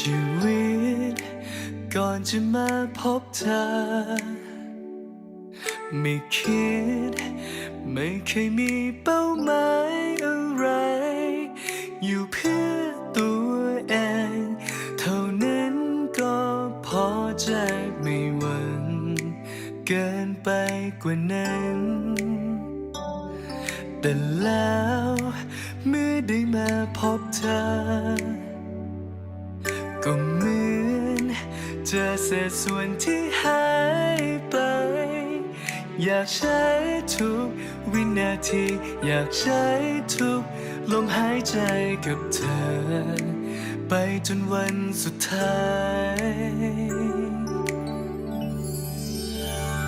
ชีวิต ก่อนจะมาพบเธอ ไม่คิด ไม่เคยมีเป้าหมายอะไร อยู่เพื่อตัวเอง เท่านั้นก็พอใจไม่หวัง เกินไปกว่านั้น แต่แล้ว เมื่อได้มาพบเธอ ศษส่วนที่หายไป อยากใช้ทุกวินาที อยากใช้ทุกลมหายใจกับเธอ ไปจนวันสุดท้าย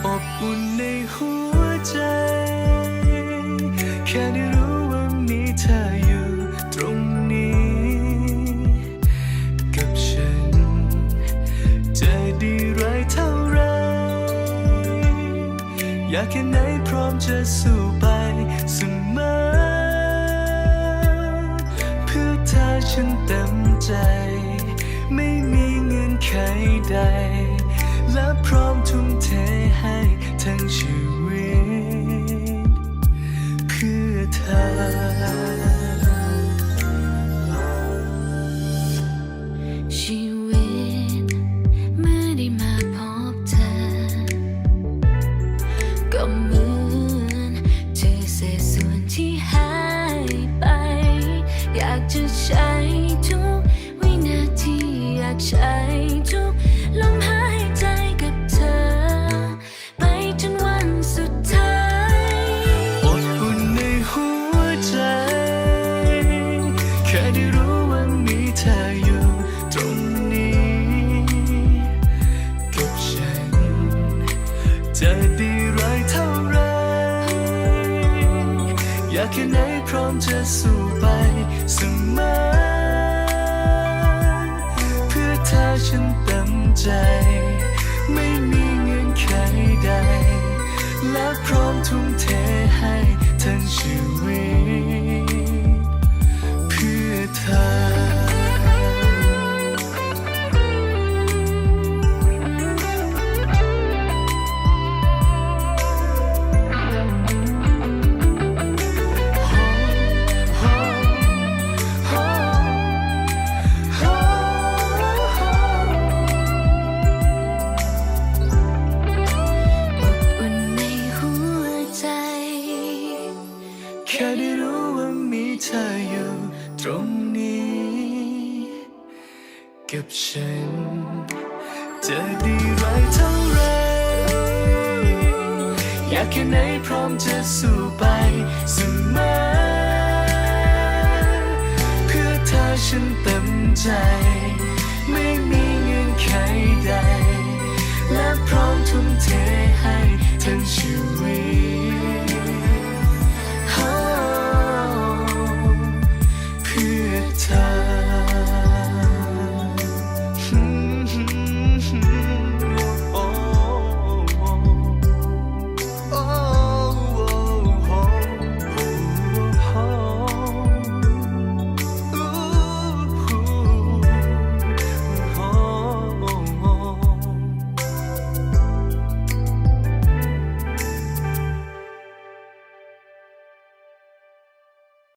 อบอุ่นในหัวใจ แค่ได้ อยากแค่ไหนพร้อมจะสู้ไปเสมอ เพื่อเธอฉันเต็มใจ ไม่มีเงื่อนไขใด และพร้อมทุ่มเทากแค่ไหนพร้อมจะสู้ไปเสมอ เพื่อเธอฉันเต็มใจ ไม่มีเงื่อนไขใด และพร้อมทุ่มเท แค่ได้รู้ว่ามีเธออยู่ตรงนี้ กับฉัน จะดีไรายเท่าไร อยากแค่ไหนพร้อมจะสู้ไปเสมอเพื่อเธอฉันเต็มใจ ไม่มีเงินใคร